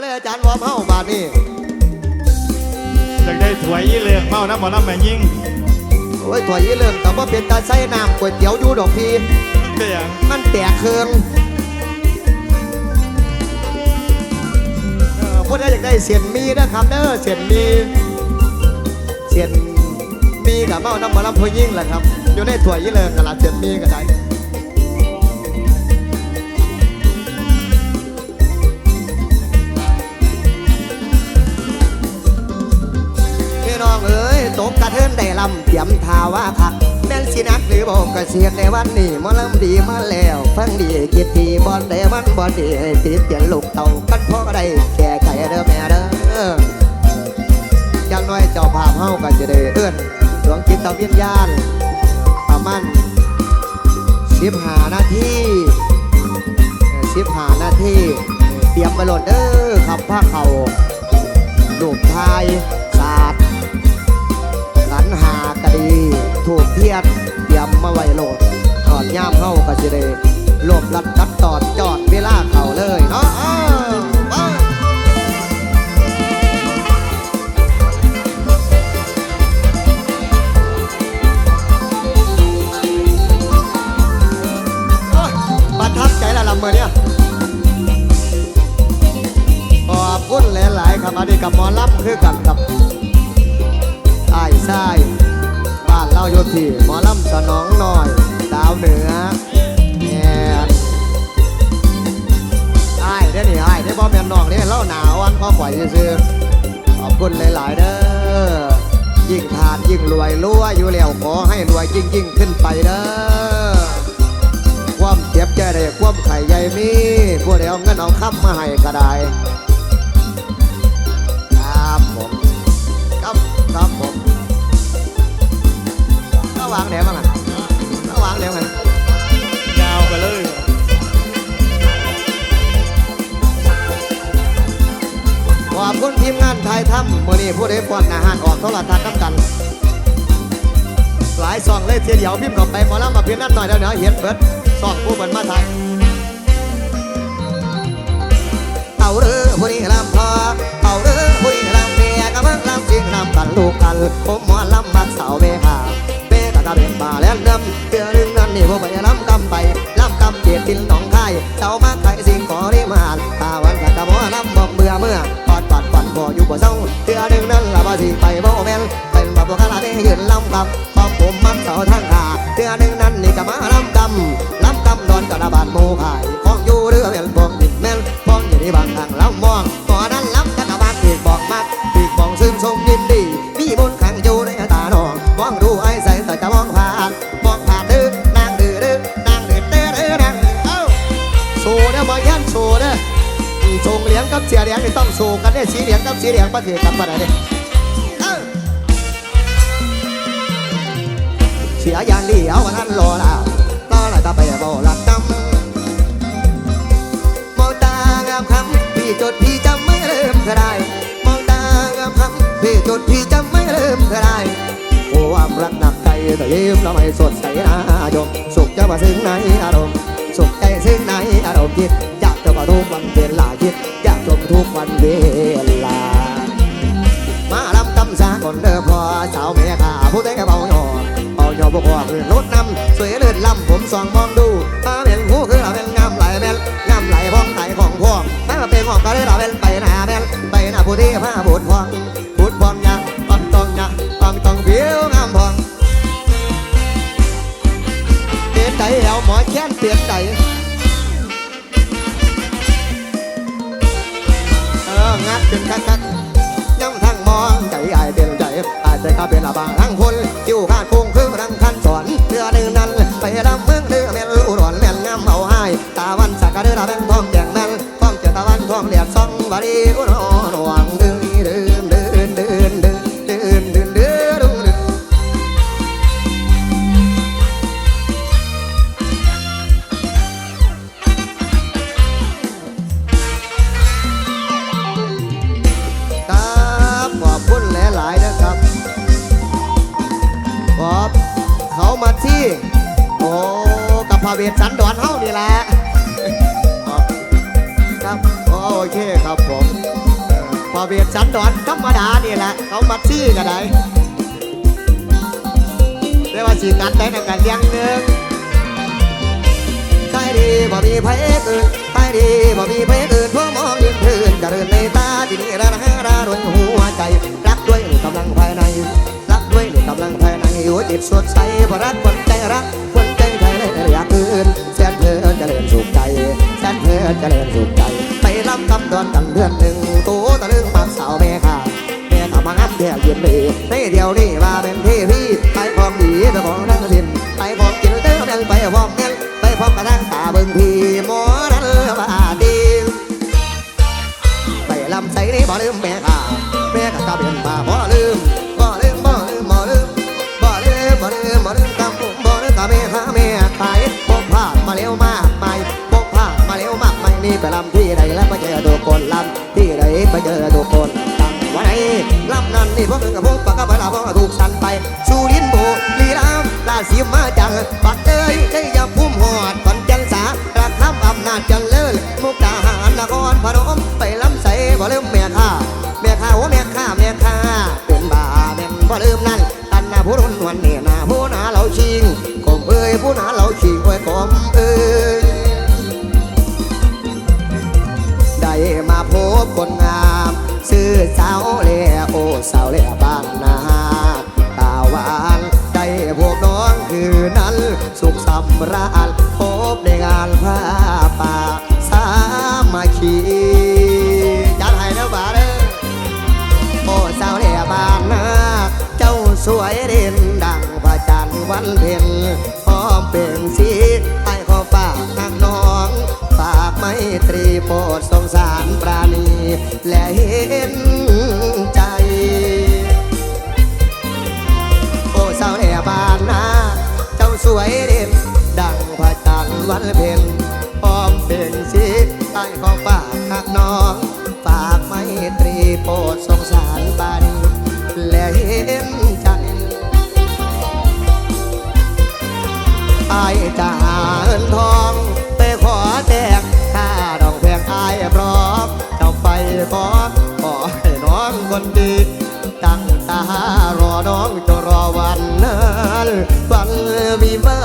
เลยอาจารย์วอมเฮาบาดนี่อยากได้ถวยยี่เลืองเมาน้ำหมอลำแม่ยิ่งโอ้ยถั่วยี่เรื่องแต่ว่าเป็นตาใส่น้ำก๋วยเตี๋ยวอยู่ดอกพีก็อย่างมันแตกเคืองเออพูดได้อยากได้เสียนมีนะครับเด้อเสียนมีเสียนมีกับเมาน้ำหมาลำพูยิ่งแหละครับ อยู่ในถั่วยี่เรื่องกับลาเสียนมีก็ได้ ตกกระเทินได้ลำเตรียมทาว่าคักแม่นสินักหรือบอกกระเสียนในวันนี้มอลำดีมาแล้ว ฟังดีคิดดีบอลได้มันบอลดีให้ติดเปลี่ยนลูกเต่ากันพ่อได้แก่ไขเด้อแม่เด้อย่างน้อยเจ้าภาพเฮาก็จะได้เอื้อนดวงจิตวิญญาณประมาณสิบหานาทีสิบหานาทีเตรียมไปโหลดเด้อขับผ้าเขาลูกชาย ถูกเทียนเตรียมมาไว้โหลดตอนย่ามเข้าก็จะได้หลบลัดตัดตอดจอดเวลาเขาเลยเนาะวไประทับใจละลำเมอเนี่ยขอบคุณหลายๆครับอันนี้กับหมอลำคือกันกับใต้ใต้บ้าน เล่าโยธีหมอลำสนองหน้อย ดาวเหนือแอนไอ้ายเด้นี่ไอ้ายได้บ่แม่นน้องเด้เล่าหนาวอันข้อข่อยซื่อขอบคุณหลาย ๆ เด้อ ยิ่งทานยิ่งรวยรั่วอยู่แล้วขอให้รวยยิ่งยิ่งขึ้นไปเด้อ ความเจ็บใจได้ความไข่ใหญ่มีพวกเดียวเงินเอาค้ำมาให้ก็ได้ ครับผมครับครับผม วางแหนมั้งอะก็วางแหนมั้งยาวไปเลยขอบคุณทีมงานไทยถ้ำมื่อนี้ผู้ใดป้อนอาหารออกโทรทัศน์น้ำกัน หลายซองเลยเทียเดียวพิมพ์เข้าไปหมอลำมาเพียงนั้นหน่อยเดี๋ยวเดี๋ยวเห็นเบิดซองผู้เบิดมาไทยเอาเรือผู้นี้ลำพอเอาเรือผู้นี้ลำเมียกำลังลำสิ่งลำกันลูกกันผมหมอลำมักสาวเมฆ ผมไปล้ำกำไปล้ำกำเจ็ดดินหนองคายเจ้ามาไข่สิ่งขอริมานตาวันกันตะหมอลำบ่เบื่อเมื่อปอดปอดปอดบ่อยู่บ่เศร้าเตือนึงนั้นละบ่สิไปบ่แม่นเป็นแบบพวกข้าดยืนล้ำกำของผมมันเสาทางขาเตือนึงนั้นนี่ก็มาล้ำกำล้ำกำดอนกระบาดโมขายของอยู่เรือแม่นพวก เหลียงกับเสียเหลียงนี่ต้องโชว์กันเด้อสีเหลียงกับสีเหลียงประเทศกันปะไหนเด้อเอ้าเสียอย่างเดียววันนั้นรอละรอละตาไปบ่หลักจำมองตางามคำพี่จดพี่จำไม่ลืมก็ได้มองตางามคำพี่จดพี่จำไม่ลืมก็ได้โอ้ความรักหนักใจแต่ยิ้มแล้วไม่สดใสนะยมสุขจะมาซึ้งในอารมณ์สุขใจซึ้งในอารมณ์คิดอยากจะมาทุกวันเวลาคิดอยากจมทุกวัน เวลา มาลำตำสาคนเดิมพอสาวเมฆาผู้แต่งเบาหยอเบาหยอบอกว่าคือรถนำสวยเลิศลำผมส่องมองดู นี่พวกนึงกับพวกปากกับเวลาพวกถูกสันไปสุรินทร์โบลีลามลาสีมาจังปักเอ้ยได้ยาพุ่มหอดปันจันสารักทำอำนาจจันเลิศมุกดาหารนครพนมไปลำใส่บ่ลืมแม่ข้าแม่ข้าโอ้แม่ข้าแม่ข้าเป็นบาแม่นบ่ลืมนั่นตันนาผู้รุนวันเนี้นาผู้นาเราชิงกมเอ้ยผู้นาเราชิงไว้กมเอ้ยได้มาพบคนงาม ซื้อสาวเล่โอสาวเล่บ้านนาตาหวานได้พวกน้องคืนนั้น สุขสำราญพบในงานผ้าป่าสามัคคีจัดให้นะบ่าเด้อโอ้สาวเล่บ้านนาเจ้าสวยเด่นดังพระจันทร์วันเพ็ญพร้อมเป็นสี ตรีโปรดสงสารปราณี และเห็นใจ โอ้สาวเล่บ้านนาเจ้าสวยเด่นดังพระจันทร์วันเพ็ญพร้อมเป็นสีใต้ของฝากหักน้อง ฝากไมตรีโปรดสงสารบานีและเห็น พร้อมจะไปขอขอให้น้องคนดี ตั้งตารอน้องจะรอวันนั้นวันวิวา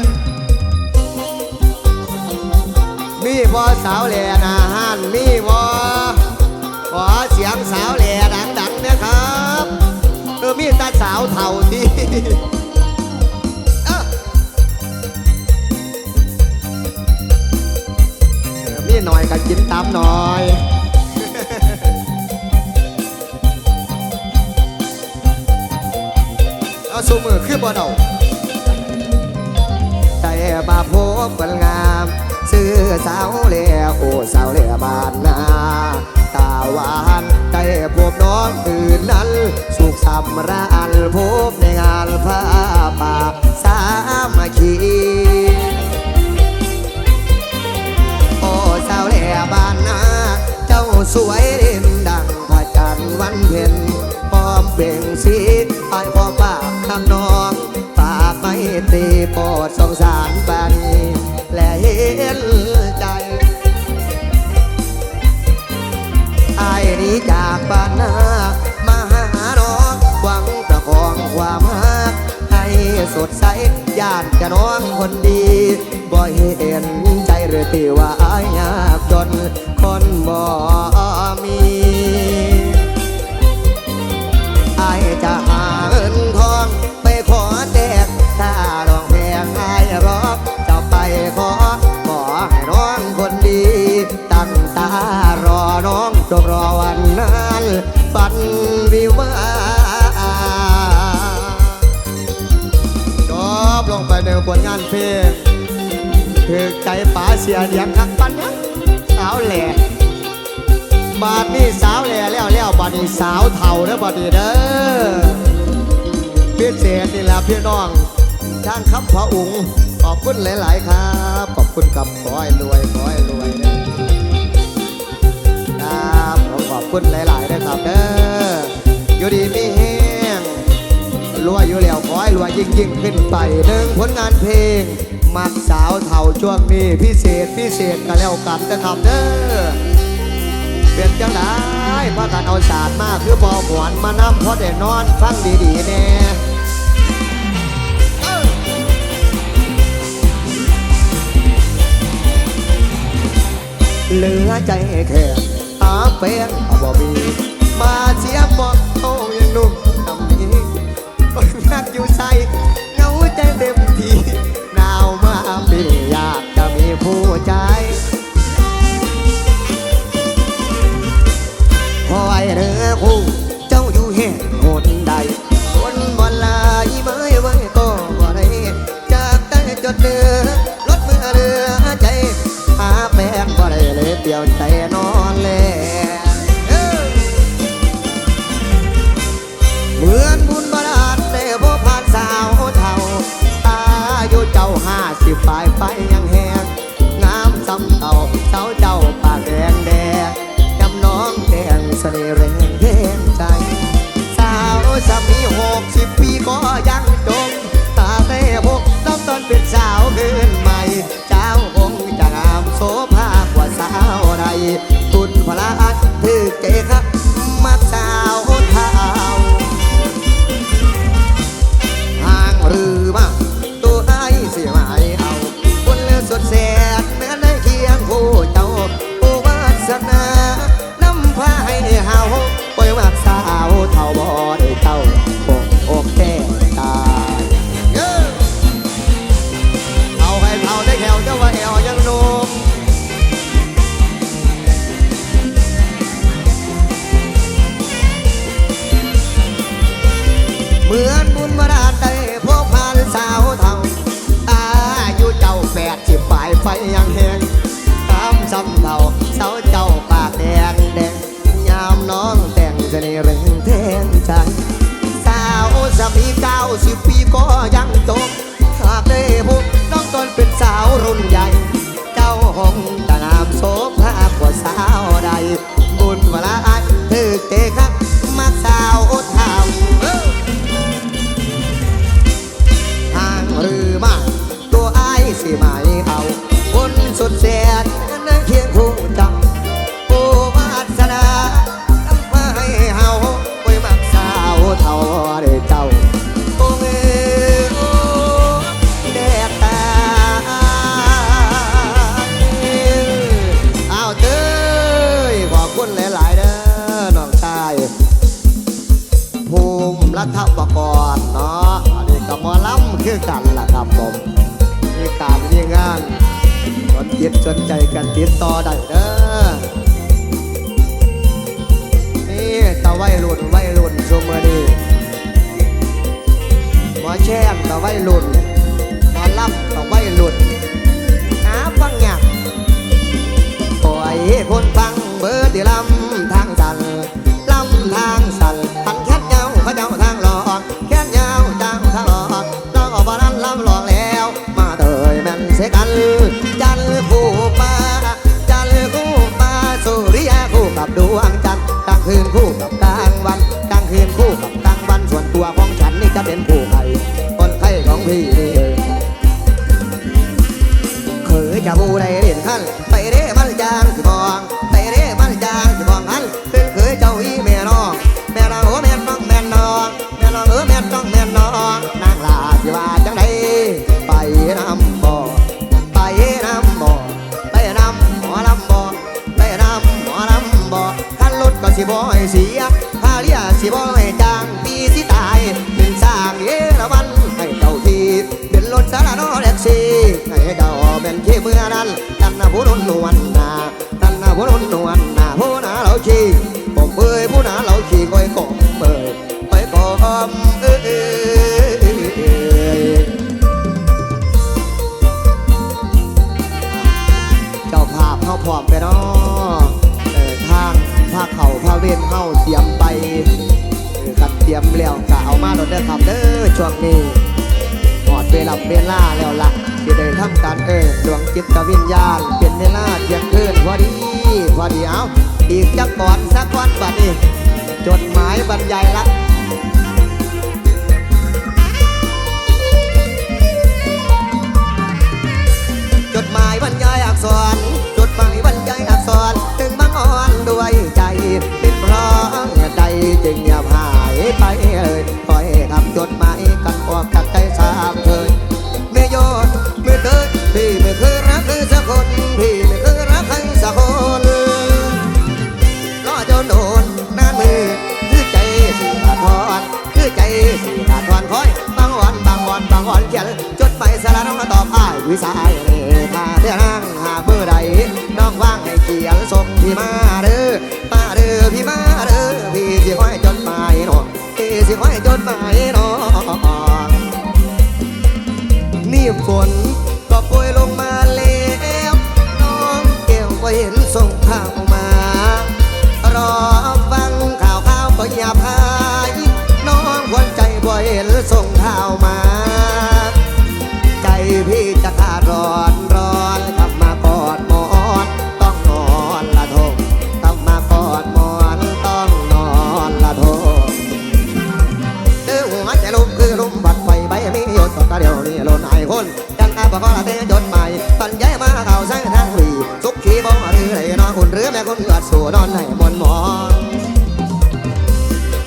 นมีพอสาวแหล่นาหันมีพอขอเสียงสาวแหล่ดังๆนะครับเออมีตาสาวเท่าดี ก็กินตามหน่อยเอาสูมือคือบ่เดาแต่มาพบคนงามซื้อสาวเล่โอ้สาวเล่บานนาตาหวานได้พบน้องตื่นนั้น สุขสำราญพบในงานผ้าป่าสามัคคี บ้านนาเจ้าสวยเด่นดังพระจันทร์วันเพ็ญพร้อมเบ่งสีไอพ่อป้าข้างน้องฝากไม่ตีปรดสงสารปานีและเห็นใจไอ้นี้จากบ้านนามาหาน้องหวังประคองความรักให้สดใส ญาติจะน้องคนดีบ่เห็นใจหรือที่ว่าอายยากจนคนบ่มีอายจะหาเงินทองไปขอแจกถ้าดองแพลงอายรอกจะไปขอขอให้น้องคนดี ตั้งตารอน้องจงรอวันนั้นฝันวิวา ลงไปในงานเพลงถือใจป๋าเสียเดียงคักปันยังสาวแหล่บาดนี้สาวแหล่แล้วแล้วบาดนี้สาวเท่าเด้อบาดนี้เด้อพิเศษนี่แหละพี่น้องช่างคำพระองค์ขอบคุณหลาย ๆ ครับ ขอบคุณกับขอให้รวยขอให้รวยเด้อครับขอขอบคุณหลายๆนะครับเด้ออยู่ดีมี รวยอยู่แล้วขอให้รวยยิ่งยิ่งขึ้นไปหนึ่งผลงานเพลง มักสาวเท่าช่วงนี้พิเศษพิเศษก็แล้วกันจะทำเด้อเป็นจังได้พากันเอาศาสตร์มากคือบอหวนมานั่งพะแต่นอนฟังดีๆแน่เหลือใจแค่อาเป็นอบ่มีมาเสียบอกักอยู่ใส่เงาใจเต็มที สิฝ่าไปยัง Tengo la ขร้อมไปเนาะเออทางผ้าเข่าผ้าเวนเฮาเสียมไปกันเตรียมแล้วกะเอามาโดนเด้อครับเด้อช่วงนี้หอดเวลาเวลาแล้วละสิได้ทำการเออดวงจิตกับวิญญาณเป็นเวลาเที่ยงคืนพอดีพอดีเอาอีกจักก่อนสักวันบัดนี้จดหมายบรรยายรักจดหมายบรรยายอักษร ไปเอ่ยปล่อยคำจดหมายกันออกจากใจสาบเคยไม่ยอดไม่เคยพี่ไม่เคยรักใครสักคนพี่ไม่เคยรักใครสักคนก็จนโดนนานมือคือใจสีขาดทอนคือใจสีขาดทอนคอยบางวันบางวันบางวันเขียนจดไปสารน้องตอบอ้ายวิสายเลยาเที่ยงหาเมื่อใดน้องว่างให้เขียนส่งที่มา อนอุ่นหรือแม่คนเกิดสู่นอนให้มนหมอน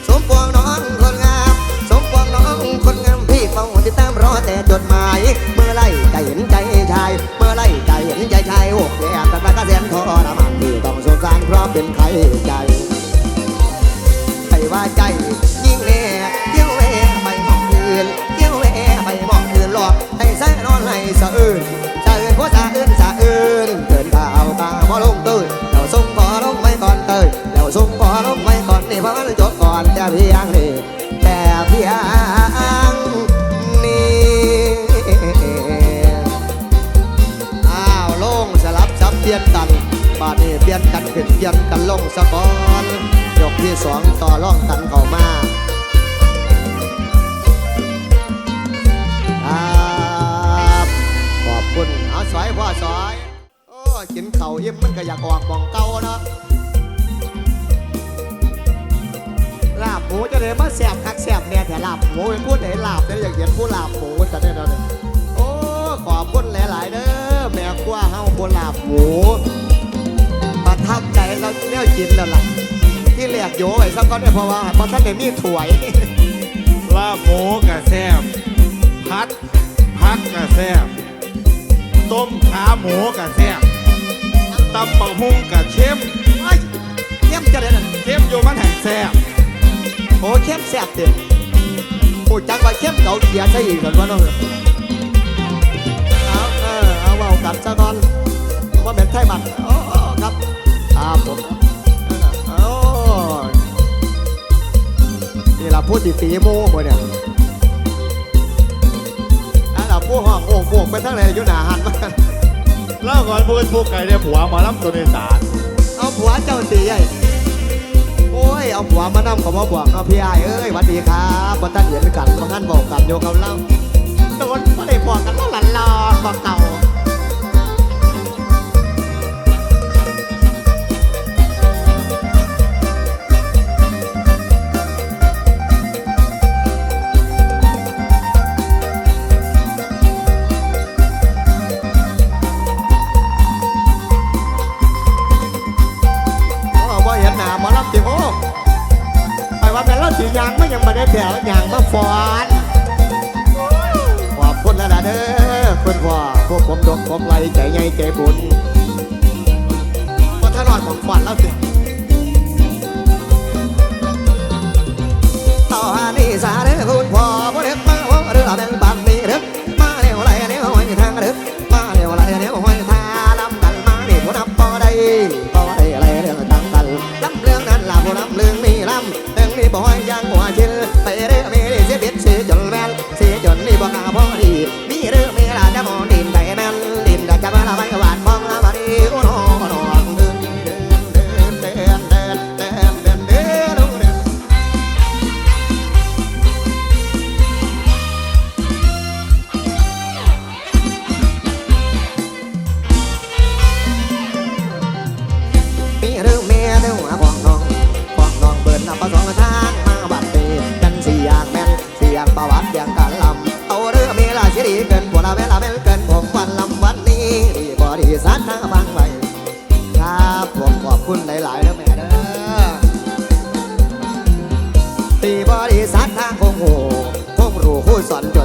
สมปองน้องคนงาม สมปองน้องคนงามพี่เฝ้าติดตามรอแต่จดหมาย เมื่อไรใจเห็นใจชาย เมื่อไรใจเห็นใจชายโอ้แย่กันไปก็แสนทรมานที่ต้องสงสารเพราะเป็นใครใจใครว่าใจ ยนกันขึ้นเปลี่ยนกันลงสะกอนยกที่สองต่อร่องกันเข้ามาครับขอบคุณเอาสอยพ่อสอยโอ้กินเข่าอิ่มมันก็อยากออกมองเก่าเนาะลาบหมูจะได้มาแสบคักแสบเนี่ยแต่ลาบหมูเป็นพูดไหนลาบเนี่ยอยากเห็นผู้ลาบหมูจะได้เนาะเนี่ยโอ้ขอบคุณหลาย ๆเด้อแม่กว่าเฮาผู้ลาบหมู ทับใจแล้วเนี่ยกินแล้วล่ะ ที่แหลกโยไอ้สักก้อนเนี่ยเพราะว่าเพราะท่านได้มีถวยลาบหมูกะแซบพัดพักกะแซบต้มขาหมูกะแซบตำบักหุ่งกะเข้มไอ้ยเข้มจะได้นั่นเข้มอยู่มันแห่งแซบโอ้เข้มแซ่บเด็ดโอ้จังว่าเข้มเกาเขียใช่อีกก่อนว่าน้องเอาเออเอาเบากันซะก่อนว่าเป็นไทยบัตรโอ้ครับ ครับผมโอ้นี่เราพูดตีตีโม่บ่เนี่ยอันเราพูดห้องโอ่งโอ่งไปทั้งไหนอยู่หนาหันมาเล่าก่อนพูดพูดไก่เนี่ยผัวมาล้ำตัวในสารเอาผัวเจ้าตีไอ้โอ้ยเอาผัวมานำของมาบอกเอาพี่ไอ้เอ้ยหวันดีครับมาท่านเห็นกันมาท่านบอกกันโยกับเราโดนไม่ได้บอกกันแล้วหลันลอบอกเก่า ไปว่าเป็นเล่าสียางไม่ยังมาได้แถวยางมาฟอนขอบคุณแล้วนะเด้อคุณพ่อพวกผมดกผมไหลใจใหญ่ใจบุญางประวัติอย่างการลำเอาเรื่องเมีลาสิรีเกินพวกเราเวลาเมลเกินผมวันลำวันนี้รีบอดีสัตว์นะฟังไว้ครับผมขอบคุณหลายๆแล้วแม่เด้อตีบอดีสัตว์ทางคงโหคงรู้คู่สอนจน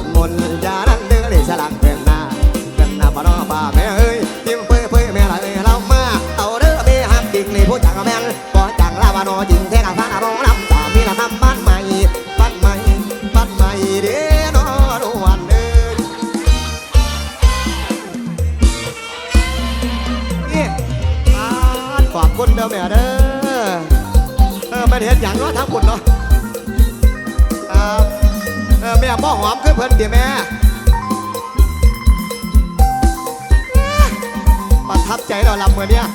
พิ่นติแม่ประทับใจเราลำมือเนี่ย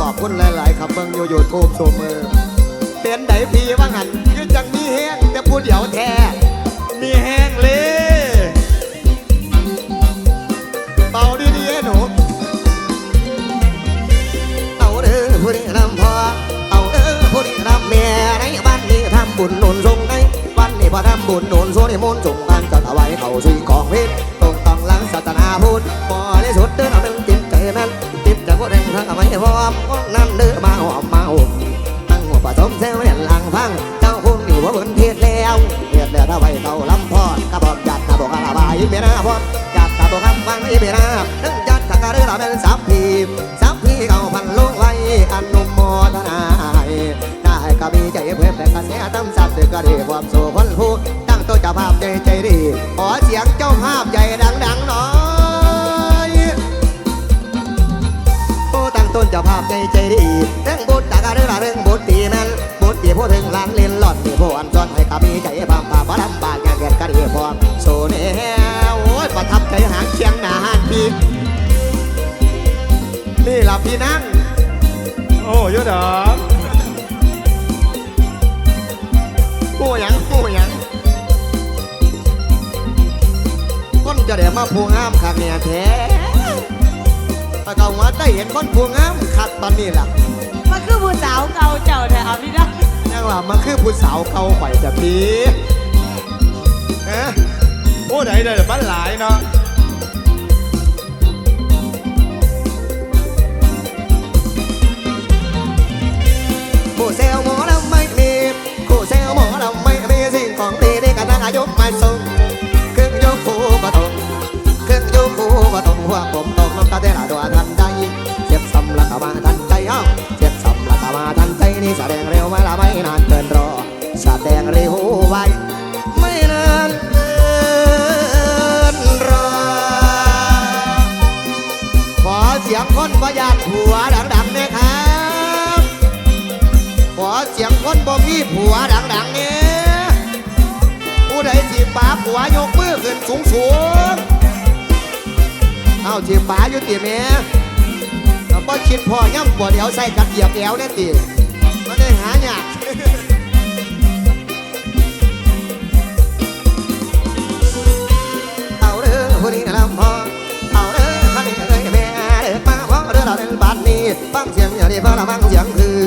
ขอบคุณหลาย ๆ ครับเบิ่งอยู่ยูทูบโชว์มือเป็นไดพีว่างันยืนจังมีแห้งแต่พูดเดียวแท้ สุยกองเพชรตรงต้องหลังศาสนาพุทธพอในสุดเด้อเราเป็นจิตใจแม่นจิตใจพวกแดงทั้งเอาไว้พร้อมก็นั่นเด้อมาหอมมาอุ่มตั้งหัวผสมเซลล์เนี่ยหลังฟัง เจ้าพุ่งนี่ว่าเพิ่นเทศแล้วเทศแล้วถ้าไว้เก่าลำพอดกระบอกจัดกระบอกกระบายอีเมนาพอดจัดกระบอกคำฟังอีเมนาทั้งจัดทางกระเรือเราเป็นสับพีมสับพีเก่าพันลงไว้อนุโมทนาได้ก็มีใจเพื่อแต่กระแสตั้มสับเดือกระดีความสู่คนผู้ คนผู้งามขัดตอนนี้ล่ะมันคือผู้สาวเก่าเจ้าแท้เอาพี่น้องยังว่ามันคือผู้สาวเก่าไข่จะพีเอ๊ะโอ้ไหนเด้อมันหลายเนาะ เสียป๋าอยู่ตีแม่เอาบ่คิดพ่อย่ำกว่เดี๋ยวใส่กัดเหยียบแอวแน่ตีมันได้หาเนี่ยเอาเด้อผู้นี้ลำพอเอาเด้อคนนี้เลยแม่เด้อมาเพราะเด้อเราเล่นบ้านนี้ฟังเสียงอย่างนี้พราะเราฟังเสียงคือ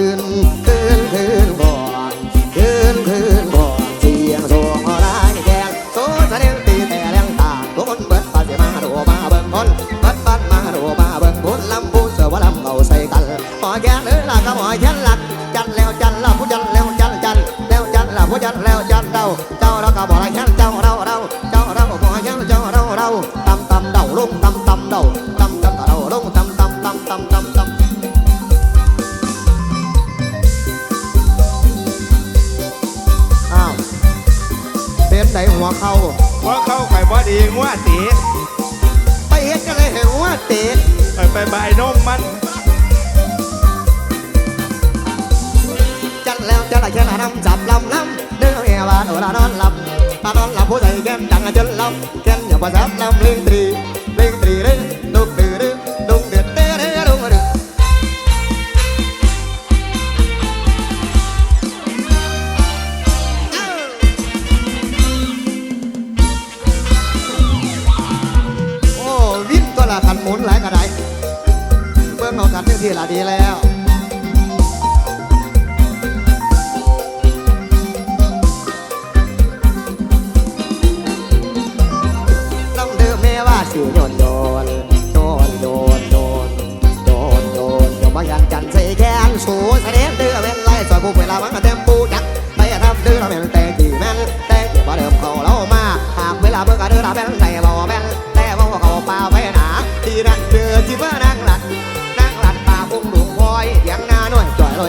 จัดแล้วจะได้แค่ละน้ำจับลำน้ำเนื้อเมียว่าโอลานอนหลับตานอนหลับผู้ใส่แก้มดังจนลำแก้มอย่าประจับลำเลี้ยงตรีเลี้ยงตรีเด้อดุกดื้อดุกเดือดเด้เด้อดุกดื้อโอ้วิ่งตัวละขันหมุนหลายกระไดเบิ่งเอากันเที่ที่ละดีแล้ว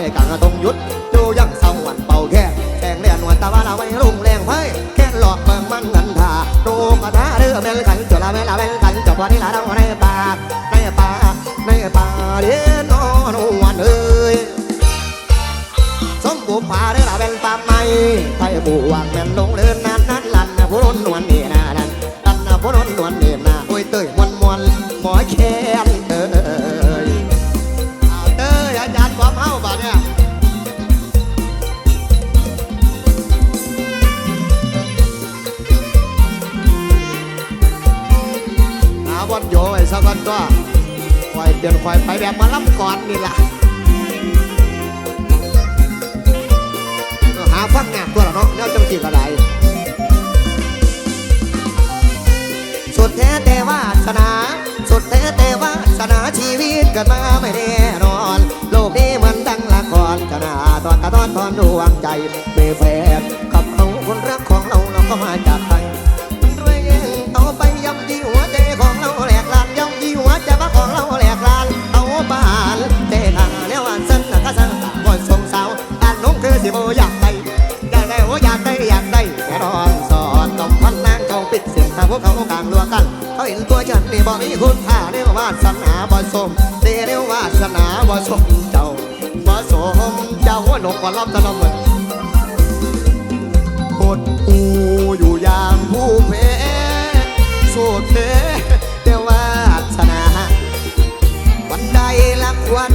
อยกลางต้องยุด กิดมาไม่แน่นอน โลกนี้เหมือนดังละครชนะตอนกระตอนตอนดวงใจเบแฟนกับเขาคนรักของเราเราก็มาจากไปรวยเองเอาไปย่ำที่หัวใจของเราแหลกลานย่ำที่หัวใจของเราแหลกลานเอาบานเตะทางแนวอันสั้นก็สั้นบ่สงสาวอ่านน้องคือสิโบอยากไปอยากได้โอ้อยากได้อยากได้แน่นอนสอนต้องพันนางเขาปิดเสียงตาพวกเขากลางลัวกันเขาเห็นตัวฉันนี่บ่มีคุณค่าเรียกว่าสนาบ่สม เรียกว่าสนาบ่สมเจ้าบ่สมเจ้าหัวนกว่าล้อมตะลอมเหมือนโคตรอูอยู่อย่างผู้เพสุดเทแต่ว่าสนา วันใดละวัน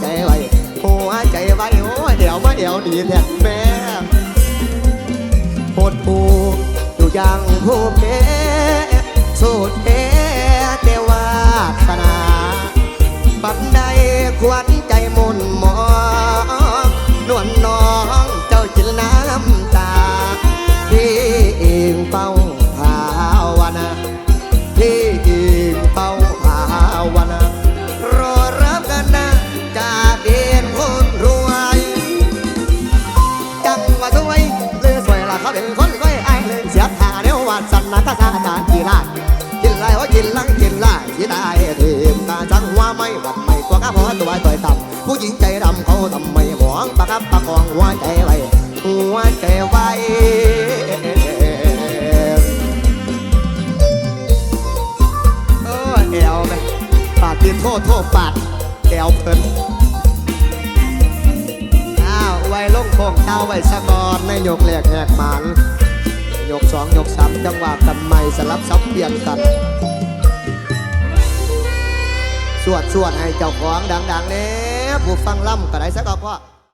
ใจไว้หัวใจไว้โอ้เดี๋ยวมาเดี๋ยวดีแท้แม่โพดหูอยู่อย่างผู้เพสุด้าไว้สะกอนในยกแหลกแหกหมันยกสองยกสามจังหวะกันใหม่สลับซับเปลี่ยนกัน สวดสวดให้เจ้าของดังๆเนี้ผู้ฟังล่ำก็ได้สักก็พอ